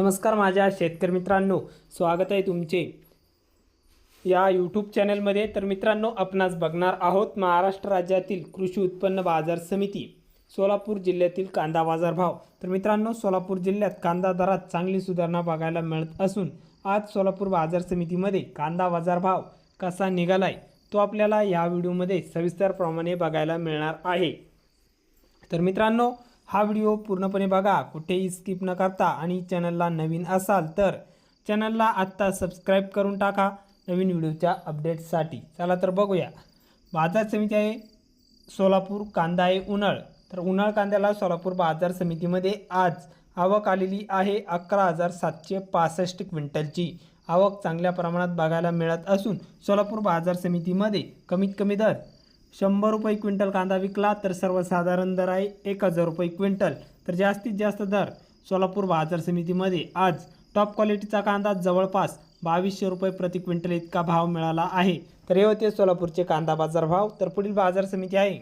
नमस्कार माझ्या शेतकरी मित्रांनो स्वागत आहे तुमचे. या यूट्यूब चॅनलमध्ये तर मित्रांनो आपणास बघणार आहोत महाराष्ट्र राज्यातील कृषी उत्पन्न बाजार समिती सोलापूर जिल्ह्यातील कांदा बाजार भाव. तर मित्रांनो सोलापूर जिल्ह्यात कांदा दरात चांगली सुधारणा बघायला मिळत असून आज सोलापूर बाजार समितीमध्ये कांदा बाजार भाव कसा निघालाय तो आपल्याला या व्हिडिओमध्ये सविस्तरप्रमाणे बघायला मिळणार आहे. तर मित्रांनो हा व्हिडिओ पूर्णपणे बघा. कुठेही स्किप न करता आणि चॅनलला नवीन असाल तर चॅनलला आत्ता सबस्क्राईब करून टाका. नवीन व्हिडिओच्या अपडेट्ससाठी. चला तर बघूया. बाजार समिती आहे सोलापूर कांदा आहे उन्हाळ. तर उन्हाळ कांद्याला सोलापूर बाजार समितीमध्ये आज आवक आलेली आहे. अकरा हजार सातशे पासष्ट क्विंटलची आवक चांगल्या प्रमाणात बघायला मिळत असून सोलापूर बाजार समितीमध्ये कमीत कमी दर शंभर रुपये क्विंटल कांदा विकला तर सर्वसाधारण दर आहे एक हजार रुपये क्विंटल. तर जास्तीत जास्त दर सोलापूर बाजार समितीमध्ये. आज टॉप क्वालिटीचा कांदा जवळपास बावीसशे रुपये प्रति क्विंटल इतका भाव मिळाला आहे. तर हे होते सोलापूरचे कांदा बाजार भाव. तर पुढील बाजार समिती आहे.